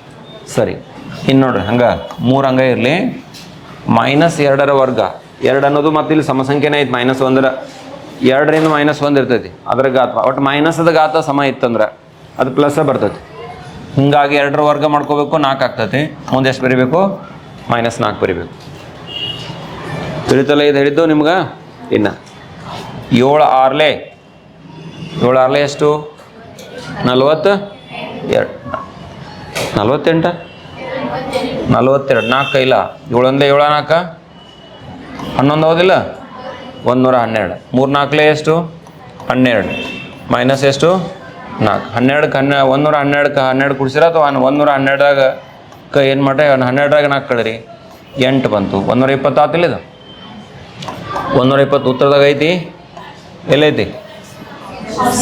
ಸರಿ. ಇನ್ನು ನೋಡ್ರಿ, ಹಂಗೆ ಮೂರು ಹಂಗೆ ಇರಲಿ. ಮೈನಸ್ ಎರಡರ ವರ್ಗ. ಎರಡು ಅನ್ನೋದು ಮತ್ತು ಇಲ್ಲಿ ಸಮಸಂಖ್ಯೆನೇ ಐತೆ ಮೈನಸ್ ಒಂದರ. ಎರಡರಿಂದ ಮೈನಸ್ ಒಂದು ಇರ್ತೈತಿ. ಅದರ ಗಾತ್ರ ಒಟ್ಟು ಮೈನಸದ ಘಾತ ಸಮ ಇತ್ತಂದ್ರೆ ಅದು ಪ್ಲಸ್ಸೇ ಬರ್ತೈತಿ. ಹಿಂಗಾಗಿ ಎರಡರ ವರ್ಗ ಮಾಡ್ಕೋಬೇಕು, ನಾಲ್ಕು ಆಗ್ತೈತಿ. ಮುಂದೆ ಎಷ್ಟು ಬರಿಬೇಕು? ಮೈನಸ್ ನಾಲ್ಕು ಬರಿಬೇಕು. ತಿಳಿತಲ್ಲ ಇದು ಹೇಳಿದ್ದು ನಿಮ್ಗೆ? ಇನ್ನು. ಏಳು ಆರ್ಲೆ. ಏಳು ಆರ್ಲೆ ಎಷ್ಟು? ನಲ್ವತ್ತು? ಎರಡು. ನಲ್ವತ್ತೆಂಟ? ನಲ್ವತ್ತೆರಡು. ನಾಲ್ಕು ಇಲ್ಲ ಏಳೊಂದೇ ಏಳು ನಾಲ್ಕು? ಹನ್ನೊಂದು ಹೌದಿಲ್ಲ? ಒಂದು ನೂರ ಹನ್ನೆರಡು. ಮೂರು ನಾಲ್ಕಲೆ ಎಷ್ಟು? ಹನ್ನೆರಡು. ಮೈನಸ್ ಎಷ್ಟು? ನಾಲ್ಕು. ಹನ್ನೆರಡಕ್ಕೆ ಹನ್ನೆ ಒಂದು ನೂರ ಹನ್ನೆರಡಕ್ಕೆ ಹನ್ನೆರಡು ಕುಡಿಸಿರ ಅಥವಾ ಒಂದು ನೂರ ಹನ್ನೆರಡಾಗ ಕ ಏನು ಮಾಡ್ರಿ? ಹನ್ನೆರಡರಾಗ ನಾಲ್ಕು ಕಳ್ರಿ. ಎಂಟು ಬಂತು. ಒಂದು ನೂರ ಆತಿಲ್ಲ ಇದು? ಒಂದೂರ ಇಪ್ಪತ್ತು ಉತ್ತರದಾಗ ಐತಿ. ಎಲ್ಲೈತಿ?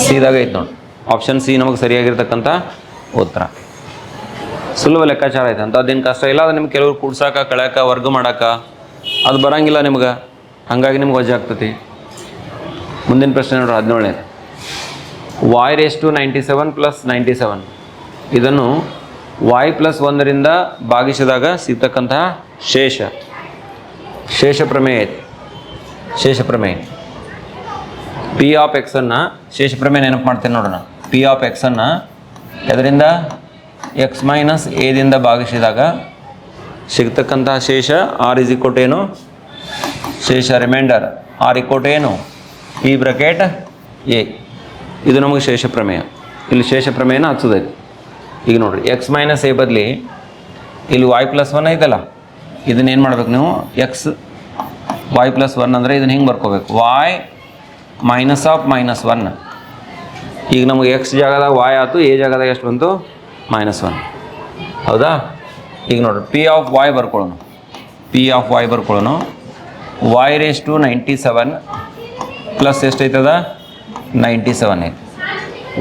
ಸಿದಾಗ ಐತಿ ನೋಡಿ. ಆಪ್ಷನ್ ಸಿ ನಮಗೆ ಸರಿಯಾಗಿರ್ತಕ್ಕಂಥ ಉತ್ತರ. ಸುಲಭ ಲೆಕ್ಕಾಚಾರ ಐತೆ. ಅದೇನು ಕಷ್ಟ ಇಲ್ಲ, ಅದು ನಿಮ್ಗೆ ಕೆಲವ್ರು ಕೂಡ್ಸಾಕ, ಕಳ್ಯಾಕ, ವರ್ಗ ಮಾಡಾಕ. ಅದು ಬರಂಗಿಲ್ಲ ನಿಮ್ಗೆ. ಹಾಗಾಗಿ ನಿಮ್ಗೆ ವಜೆ ಆಗ್ತತಿ. ಮುಂದಿನ ಪ್ರಶ್ನೆ ನೋಡ್ರಿ, ಹದಿನೇಳನೇ. Y raise to ninety seven plus ninety seven ಇದನ್ನು ವಾಯ್ ಪ್ಲಸ್ ಒಂದರಿಂದ ಭಾಗಿಸಿದಾಗ ಸಿಗ್ತಕ್ಕಂತಹ ಶೇಷ. ಶೇಷ ಪ್ರಮೇಯ ಐತಿ. ಶೇಷ ಪ್ರಮೇಯ ಪಿ ಆಫ್ ಎಕ್ಸನ್ನು ಶೇಷ ಪ್ರಮೇಯ ನೆನಪು ಮಾಡ್ತೇನೆ ನೋಡೋಣ ಪಿ ಆಫ್ ಎಕ್ಸನ್ನು ಇದರಿಂದ ಎಕ್ಸ್ ಮೈನಸ್ ಎದಿಂದ ಭಾಗಿಸಿದಾಗ ಸಿಗ್ತಕ್ಕಂತಹ ಶೇಷ ಆರ್ ಇಸ್ ಇಕ್ವಟ್ ಏನು? ಶೇಷ ರಿಮೈಂಡರ್ ಆರ್ ಇಕ್ಕೋಟ್ ಏನು? ಪಿ ಬ್ರಕೆಟ್ ಎ ಇದು ನಮಗೆ ಶೇಷ ಪ್ರಮೇಯ ಇಲ್ಲಿ ಶೇಷ ಪ್ರಮೇಯನ ಹಚ್ಚೋದೈತಿ ಈಗ ನೋಡಿರಿ ಎಕ್ಸ್ ಮೈನಸ್ ಎ ಬದಲಿ ಇಲ್ಲಿ ವೈ ಪ್ಲಸ್ ಒನ್ ಐತಲ್ಲ? ಇದನ್ನೇನು ಮಾಡ್ಬೇಕು ನೀವು? ಎಕ್ಸ್ ವೈ ಪ್ಲಸ್ ಒನ್ ಅಂದರೆ ಇದನ್ನು ಹಿಂಗೆ ಬರ್ಕೋಬೇಕು? Y minus of minus one ಈಗ ನಮಗೆ ಎಕ್ಸ್ ಜಾಗದಾಗ ವಾಯ್ ಆಯ್ತು ಎ ಜಾಗದಾಗ ಎಷ್ಟು ಬಂತು? ಮೈನಸ್ ಒನ್ ಹೌದಾ? ಈಗ ನೋಡ್ರಿ ಪಿ ಆಫ್ ವಾಯ್ ಬರ್ಕೊಳ್ಳೋಣ. P of Y ಬರ್ಕೊಳ್ಳೋಣ. Y raise to ninety seven plus ಎಷ್ಟೈತದ ninety seven ಐತೆ.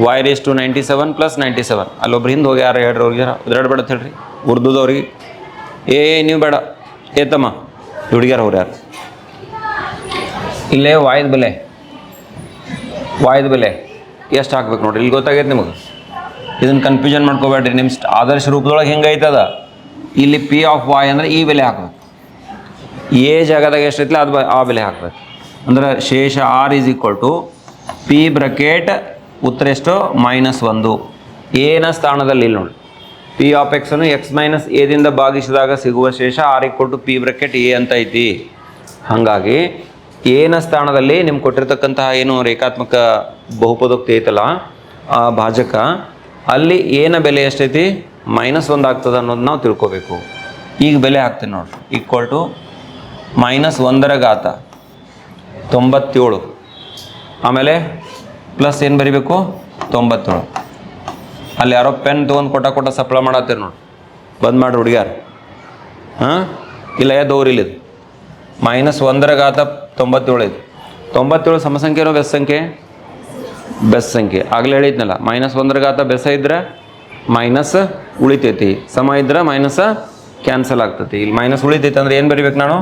Y raise to ninety seven plus ninety seven ಅಲ್ಲೊಬ್ರು ಹಿಂದೆ ಹೋಗಿ ಯಾರು ಹೇಳ್ರಿ ಅವ್ರಿಗೆ ಉದ್ರಾಡ್ಬೇಡ ಬೇಡ ಹೇಳ್ರಿ. ಉರ್ದುದವ್ರಿಗೆ. ಏ ನೀವು ಬೇಡ. ಏತಮ್ಮ? ಹುಡುಗ್ಯಾರ ಅವ್ರು ಯಾರು? ಇಲ್ಲೇ ವಾಯ್ದ ಬೆಲೆ. ವಾಯ್ದ ಬೆಲೆ. ಎಷ್ಟು ಹಾಕ್ಬೇಕು ನೋಡ್ರಿ? ಇಲ್ಲಿ ಗೊತ್ತಾಗೈತೆ ನಿಮಗೆ. ಇದನ್ನು ಕನ್ಫ್ಯೂಷನ್ ಮಾಡ್ಕೋಬೇಡ್ರಿ. ನಿಮ್ಮ ಆದರ್ಶ ರೂಪದೊಳಗೆ ಹೆಂಗೆ ಐತದ? ಇಲ್ಲಿ ಪಿ ಆಫ್ ವಾಯ್ ಅಂದರೆ ಈ ಬೆಲೆ ಹಾಕ್ಬೇಕು. ಎ ಜಾಗದಾಗ ಎಷ್ಟೈತಿಲ್ಲ ಅದು ಆ ಬೆಲೆ ಹಾಕ್ಬೇಕು. ಅಂದ್ರೆ ಶೇಷ r is equal to p bracket ಉತ್ತರ ಎಷ್ಟು? ಮೈನಸ್ ಒಂದು. ಎನ ಸ್ಥಾನದಲ್ಲಿ ಇಲ್ಲಿ ನೋಡಿ ಪಿ ಆಫ್ ಎಕ್ಸ್ ಅನ್ನು ಎಕ್ಸ್ ಮೈನಸ್ ಎದಿಂದ ಭಾಗಿಸಿದಾಗ ಸಿಗುವ ಶೇಷ r equal to p bracket a ಅಂತ ಐತಿ. ಹಾಗಾಗಿ ಎನ ಸ್ಥಾನದಲ್ಲಿ ನಿಮ್ಗೆ ಕೊಟ್ಟಿರ್ತಕ್ಕಂತಹ ಏನು ರೇಖಾತ್ಮಕ ಬಹುಪದೋಕ್ತಿ ಐತಲ್ಲ, ಆ ಭಾಜಕ, ಅಲ್ಲಿ ಏನ ಬೆಲೆ ಎಷ್ಟೈತಿ? ಮೈನಸ್ ಒಂದು ಆಗ್ತದೆ ಅನ್ನೋದು ನಾವು ತಿಳ್ಕೊಬೇಕು. ಈಗ ಬೆಲೆ ಹಾಕ್ತೀನಿ ನೋಡ್ರಿ. ಈಕ್ವಲ್ ಟು ಮೈನಸ್ ಒಂದರ ಘಾತ. ತೊಂಬತ್ತೇಳು. ಆಮೇಲೆ ಪ್ಲಸ್ ಏನು ಬರೀಬೇಕು? ತೊಂಬತ್ತೇಳು. ಅಲ್ಲಿ ಯಾರೋ ಪೆನ್ ತೊಗೊಂಡು ಕೊಟ್ಟ ಕೊಟ್ಟ ಸಪ್ಲೈ ಮಾಡತ್ತೀರಿ ನೋಡಿ ಬಂದ್ ಮಾಡ್ರಿ ಹುಡುಗ್ಯಾರ. ಹಾಂ? ಇಲ್ಲ ಯಾವ್ದು ಇಲ್ಲಿದು ಮೈನಸ್ ಒಂದರ ಘಾತ ತೊಂಬತ್ತೇಳು ಇದು. ತೊಂಬತ್ತೇಳು ಸಮಸಂಖ್ಯೆನೋ ಬೆಸ್ ಸಂಖ್ಯೆ? ಬೆಸ್ ಸಂಖ್ಯೆ. ಆಗಲೇ ಹೇಳಿದ್ನಲ್ಲ, ಮೈನಸ್ ಒಂದರ ಘಾತ ಬೆಸ ಇದ್ರೆ ಮೈನಸ್ ಉಳಿತೈತಿ. ಸಮ ಇದ್ರೆ ಮೈನಸ್ ಕ್ಯಾನ್ಸಲ್ ಆಗ್ತೈತಿ. ಇಲ್ಲಿ ಮೈನಸ್ ಉಳಿತೈತಿ ಅಂದ್ರೆ ಏನು ಬರಿಬೇಕು ನಾನು?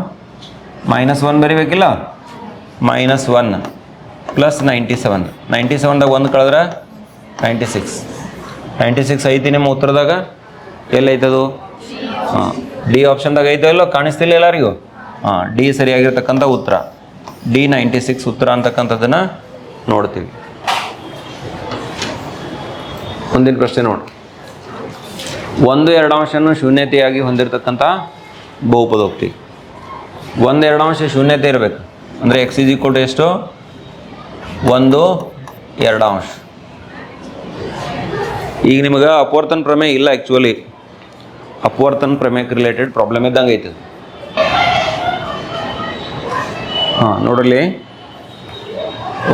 Minus one ಬರಿಬೇಕಿಲ್ಲ? Minus one plus ninety seven. Ninety ಸೆವೆನ್ದಾಗ ಒಂದು ಕಳೆದ್ರೆ ನೈಂಟಿ ಸಿಕ್ಸ್. ನೈಂಟಿ ಸಿಕ್ಸ್ ಐತಿ ನಿಮ್ಮ ಉತ್ತರದಾಗ? ಎಲ್ಲೈತದು ಹಾಂ. ಡಿ ಆಪ್ಷನ್ದಾಗ ಐತೋ ಇಲ್ಲೋ? ಕಾಣಿಸ್ತಿಲ್ಲ ಎಲ್ಲರಿಗೂ? ಹಾಂ, ಡಿ ಸರಿಯಾಗಿರ್ತಕ್ಕಂಥ ಉತ್ತರ. ಡಿ ನೈಂಟಿ ಸಿಕ್ಸ್ ಉತ್ತರ ಅಂತಕ್ಕಂಥದ್ದನ್ನು ನೋಡ್ತೀವಿ. ಮುಂದಿನ ಪ್ರಶ್ನೆ ನೋಡಿ. ಒಂದು ಎರಡು ಅಂಶವನ್ನು ಶೂನ್ಯತೆಯಾಗಿ ಹೊಂದಿರತಕ್ಕಂಥ ಬಹುಪದೋಕ್ತಿ. ಒಂದು ಎರಡು ಅಂಶ ಶೂನ್ಯತೆ ಇರಬೇಕು. ಅಂದರೆ ಎಕ್ಸ್ ಇಜಿ ಕೊಟ್ಟು ಎಷ್ಟು? ಒಂದು ಎರಡು ಅಂಶ ಈಗ ನಿಮಗೆ ಅಪವರ್ತನ ಪ್ರಮೇಯ ಇಲ್ಲ ಆ್ಯಕ್ಚುಲಿ ಅಪವರ್ತನ ಪ್ರಮೇಯಕ್ಕೆ ರಿಲೇಟೆಡ್ ಪ್ರಾಬ್ಲಮ್ ಇದ್ದಂಗೆ ಐತೆ. ಹಾಂ, ನೋಡಲಿ.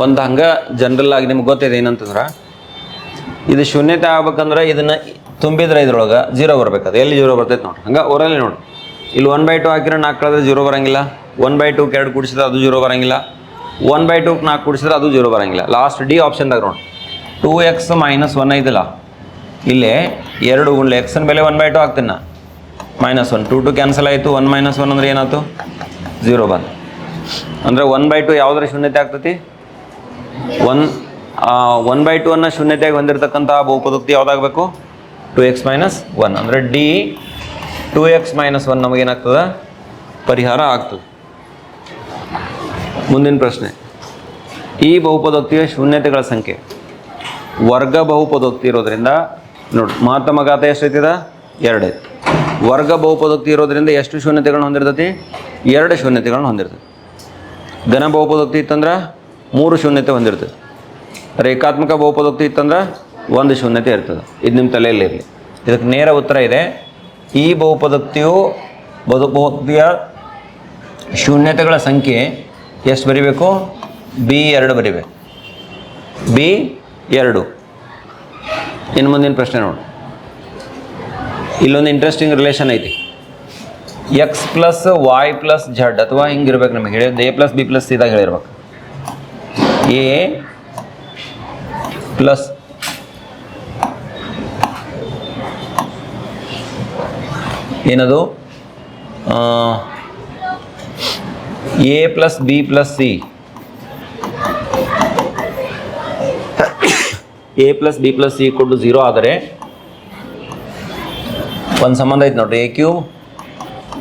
ಒಂದು ಹಂಗೆ ಜನರಲ್ ಆಗಿ ನಿಮ್ಗೆ ಗೊತ್ತಿದೆ ಏನಂತಂದ್ರೆ, ಇದು ಶೂನ್ಯತೆ ಆಗ್ಬೇಕಂದ್ರೆ ಇದನ್ನು ತುಂಬಿದ್ರೆ ಇದ್ರೊಳಗೆ ಜೀರೋ ಬರ್ಬೇಕದು. ಎಲ್ಲಿ ಜೀರೋ ಬರ್ತೈತೆ ನೋಡಿ ಹಂಗೆ ಓರಲ್ಲಿ ನೋಡಿ. ಇಲ್ಲಿ ಒನ್ ಬೈ ಟು ಹಾಕಿದ್ರೆ ನಾಲ್ಕು ಕಳೆದ್ರೆ ಜೀರೋ ಬರಂಗಿಲ್ಲ. ಒನ್ ಬೈ ಟೂಕ್ಕೆ ಎರಡು ಕುಡಿಸಿದ್ರೆ ಅದು ಜೀರೋ ಬರೋಂಗಿಲ್ಲ. ಒನ್ ಬೈ ಟೂಕ್ಕೆ ನಾಲ್ಕು ಕುಡಿಸಿದ್ರೆ ಅದು ಜೀರೋ ಬರೋಂಗಿಲ್ಲ. ಲಾಸ್ಟ್ ಡಿ ಆಪ್ಷನ್ದಾಗ ನೋಡಿ. ಟೂ ಎಕ್ಸ್ ಮೈನಸ್ ಒನ್ ಐದಿಲ್ಲ ಇಲ್ಲೇ ಎರಡು ಗುಂಡ್ಲೆ ಎಕ್ಸನ್ ಬೆಲೆ ಒನ್ ಬೈ ಟು ಹಾಕ್ತೀನಿ ನಾ. Minus one two two cancel ಆಯಿತು. ಒನ್ ಮೈನಸ್ ಒನ್ ಅಂದ್ರೆ ಏನಾಯ್ತು? ಜೀರೋ ಬಂದು ಅಂದರೆ ಒನ್ ಬೈ ಟು ಯಾವುದ್ರ ಶೂನ್ಯತೆ ಆಗ್ತತಿ? ಒನ್ ಒನ್ ಬೈ ಟು ಅನ್ನು ಶೂನ್ಯತೆಯಾಗಿ ಹೊಂದಿರತಕ್ಕಂತಹ ಬಹುಪದೋಕ್ತಿ ಯಾವುದಾಗಬೇಕು? ಟು ಎಕ್ಸ್ ಮೈನಸ್ ಒನ್ ಅಂದರೆ D two x minus one ನಮಗೇನಾಗ್ತದೆ ಪರಿಹಾರ ಆಗ್ತದೆ. ಮುಂದಿನ ಪ್ರಶ್ನೆ. ಈ ಬಹುಪದೋಕ್ತಿಯ ಶೂನ್ಯತೆಗಳ ಸಂಖ್ಯೆ. ವರ್ಗ ಬಹುಪದೋಕ್ತಿ ಇರೋದ್ರಿಂದ, ನೋಡಿ ಮಹತ್ತಮ ಘಾತ ಎಷ್ಟೈತಿದ? ಎರಡೈತಿ ವರ್ಗ ಬಹುಪದೋಕ್ತಿ ಇರೋದ್ರಿಂದ ಎಷ್ಟು ಶೂನ್ಯತೆಗಳನ್ನ ಹೊಂದಿರ್ತತಿ? ಎರಡು ಶೂನ್ಯತೆಗಳನ್ನ ಹೊಂದಿರ್ತೈತಿ. ಘನ ಬಹುಪದೋಕ್ತಿ ಇತ್ತಂದ್ರೆ ಮೂರು ಶೂನ್ಯತೆ ಹೊಂದಿರ್ತದೆ. ರೇಖಾತ್ಮಕ ಬಹುಪದೋಕ್ತಿ ಇತ್ತಂದ್ರೆ ಒಂದು ಶೂನ್ಯತೆ ಇರ್ತದೆ. ಇದು ನಿಮ್ಮ ತಲೆಯಲ್ಲಿ ಇರಲಿ. ಇದಕ್ಕೆ ನೇರ ಉತ್ತರ ಇದೆ. ಈ ಬಹುಪದೋಕ್ತಿಯು ಬಹುಪದೋಕ್ತಿಯ ಶೂನ್ಯತೆಗಳ ಸಂಖ್ಯೆ ಎಷ್ಟು ಬರಿಬೇಕು? ಬಿ ಎರಡು ಬರಿಬೇಕು. ಬಿ ಎರಡು. ಇನ್ನು ಮುಂದಿನ ಪ್ರಶ್ನೆ ನೋಡಿ. ಇಲ್ಲೊಂದು ಇಂಟ್ರೆಸ್ಟಿಂಗ್ ರಿಲೇಷನ್ ಐತಿ. X plus y plus z ಅಥವಾ ಹಿಂಗಿರ್ಬೇಕು ನಮಗೆ. ಹೇಳಿದ್ದು ಎ ಪ್ಲಸ್ ಬಿ ಪ್ಲಸ್ ಇದಾಗ ಹೇಳಿರ್ಬೇಕು. ಎ ಪ್ಲಸ್ ಏನದು? A plus b plus c a plus b plus c ಕೊಟ್ಟು ಝೀರೋ ಆದರೆ ಒಂದು ಸಂಬಂಧ ಐತೆ ನೋಡ್ರಿ. A cube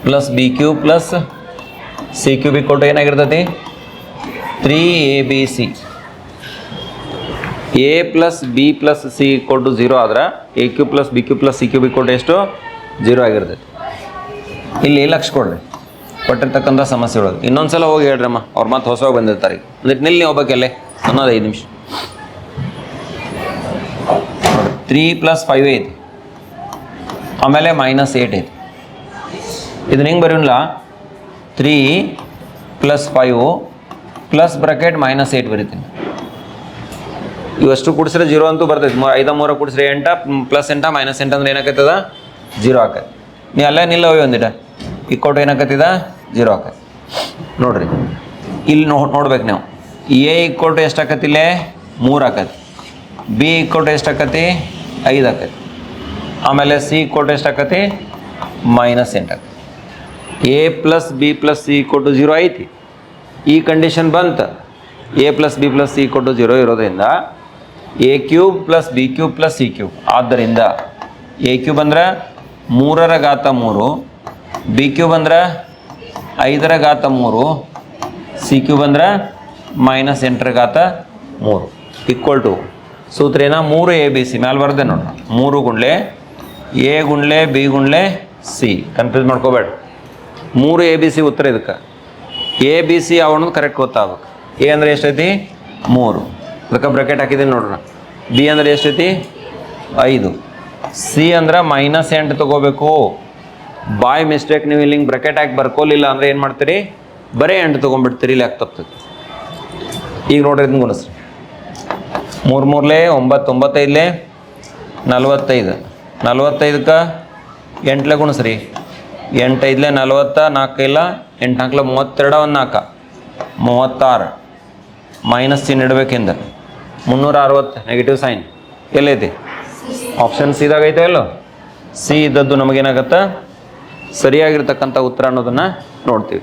plus b cube plus c cube ಕೊಟ್ಟು ಏನಾಗಿರ್ತೈತಿ? Three a b c a plus b plus c ಕೊಟ್ಟು ಝೀರೋ ಆದ್ರೆ a cube plus b cube plus c cube b ಕೊಟ್ಟು ಎಷ್ಟು? ಜೀರೋ ಆಗಿರ್ತೈತಿ. ಇಲ್ಲಿ ಲಕ್ಷ ಕೊಡ್ರಿ. ಕೊಟ್ಟಿರ್ತಕ್ಕಂಥ ಸಮಸ್ಯೆಗಳು ಇನ್ನೊಂದು ಸಲ ಹೋಗಿ ಹೇಳ್ರಮ್ಮ. ಅವ್ರು ಮತ್ತೆ ಹೊಸವಾಗಿ ಬಂದಿರ್ತಾರೆ. ಅಂದ್ರೆ ನಿಲ್ಲಿ ಹೋಗ್ಬೇಕಲ್ಲೇ ಅನ್ನೋದು ಐದು ನಿಮಿಷ. ತ್ರೀ ಪ್ಲಸ್ ಫೈವ್ ಐತಿ ಆಮೇಲೆ ಮೈನಸ್ ಏಟ್ ಐತಿ. ಇದನ್ನ ಹೆಂಗೆ ಬರೀಲ್ಲ three plus five plus bracket minus eight ಬರಿತೀನಿ. ಇವಷ್ಟು ಕೂಡಿಸ್ರೆ ಜೀರೋ ಅಂತೂ ಬರ್ತೈತಿ. ಮೂರು ಐದ, ಮೂರ ಕೂಡಿಸ್ರೆ ಎಂಟ ಪ್ಲಸ್ ಎಂಟ ಮೈನಸ್ ಎಂಟ ಅಂದ್ರೆ ಏನಾಕತ್ತದ? ಜೀರೋ ಆಕತ್ತೆ. ನೀ ಅಲ್ಲೇ ನಿಲ್ಲ ಹೋಗಿ ಒಂದಿಟ ಈ ಕೊಟ್ಟು ಏನಾಕತ್ತಿದ? ಜೀರೋ ಆಕತ್ತೆ. ನೋಡ್ರಿ. ಇಲ್ಲಿ ನೋ ನೋಡ್ಬೇಕು ನೀವು. ಎ ಇಕ್ಕೊಟ್ಟು ಎಷ್ಟು ಆಕತಿ ಇಲ್ಲೇ? ಮೂರು ಆಕತಿ ಬಿ ಇಕ್ಕೊಟ್ಟು ಎಷ್ಟು ಆಕತಿ ಐದು ಆಕತಿ ಆಮೇಲೆ ಸಿ ಇಕ್ಕೊಟ್ಟು ಎಷ್ಟು ಆಕತಿ ಮೈನಸ್ ಎಂಟು ಆಕತಿ a plus b plus c ಕೊಟ್ಟು ಜೀರೋ ಐತಿ. ಈ ಕಂಡೀಷನ್ ಬಂತು. A plus b plus c ಕೊಟ್ಟು ಜೀರೋ ಇರೋದರಿಂದ a cube plus b cube plus c cube ಆದ್ದರಿಂದ ಎ ಕ್ಯೂಬ್ ಅಂದ್ರೆ ಮೂರರ ಘಾತ ಮೂರು ಬಿ ಕ್ಯೂಬ್ ಅಂದ್ರೆ ಐದರ ಘಾತ ಮೂರು ಸಿ ಕ್ಯೂಬ್ ಅಂದ್ರೆ ಮೈನಸ್ ಎಂಟರ ಘಾತ ಮೂರು. ಈಕ್ವಲ್ ಟು ಸೂತ್ರ ಏನ? ಮೂರು ಎ ಬಿ ಸಿ ಮೇಲೆ ಬರ್ದೆ ನೋಡೋಣ ಮೂರು ಗುಂಡ್ಲೆ ಎ ಗುಂಡ್ಲೆ ಬಿ ಗುಂಡ್ಲೆ ಸಿ ಕನ್ಫ್ಯೂಸ್ ಮಾಡ್ಕೋಬೇಡ ಮೂರು ಎ ಬಿ ಸಿ ಉತ್ತರ ಇದಕ್ಕೆ. ಎ ಬಿ ಸಿ ಅವನದು ಕರೆಕ್ಟ್ ಗೊತ್ತಾಗ್ಬೇಕು. ಎ ಅಂದರೆ ಎಷ್ಟೈತಿ? ಮೂರು. ಅದಕ್ಕೆ ಬ್ರಕೆಟ್ ಹಾಕಿದ್ದೀನಿ ನೋಡ್ರಿ ಬಿ ಅಂದರೆ ಎಷ್ಟೈತಿ? ಐದು. ಸಿ ಅಂದ್ರೆ ಮೈನಸ್ ಎಂಟು ತೊಗೋಬೇಕು. ಬಾಯ್ ಮಿಸ್ಟೇಕ್ ನೀವು ಇಲ್ಲಿ ಬ್ರಕೆಟ್ ಹಾಕಿ ಬರ್ಕೋಲಿಲ್ಲ ಅಂದರೆ ಏನು ಮಾಡ್ತೀರಿ? ಬರೀ ಎಂಟು ತೊಗೊಂಡ್ಬಿಡ್ತೀರಿ, ಇಲ್ಲಿ ಯಾಕೆ ತಪ್ತದೆ ಈಗ ನೋಡ್ರಿ ಇದನ್ನ ಗುಣಿಸ್ರಿ. ಮೂರು ಮೂರಲೇ, ಒಂಬತ್ತು, ಒಂಬತ್ತೈದಲೇ, ನಲ್ವತ್ತೈದು. ನಲ್ವತ್ತೈದಕ್ಕೆ ಎಂಟ್ಲೆ ಗುಣಿಸ್ರಿ. ಎಂಟೈದಲೇ ನಲ್ವತ್ತ ನಾಲ್ಕು ಇಲ್ಲ ಎಂಟು ನಾಲ್ಕು ಮೂವತ್ತೆರಡ ಒಂದು ನಾಲ್ಕು. ಮೂವತ್ತಾರು. ಮೈನಸ್ ಚಿನ್ ಇಡಬೇಕಿಂದ ಮುನ್ನೂರ ಅರವತ್ತು ನೆಗೆಟಿವ್ ಸೈನ್ ಎಲ್ಲೈತಿ? ಆಪ್ಷನ್ ಸಿದಾಗ ಐತೆ ಎಲ್ಲೋ? ಸಿ ಇದ್ದದ್ದು ನಮಗೇನಾಗತ್ತೆ? ಸರಿಯಾಗಿರ್ತಕ್ಕಂಥ ಉತ್ತರ ಅನ್ನೋದನ್ನು ನೋಡ್ತೀವಿ.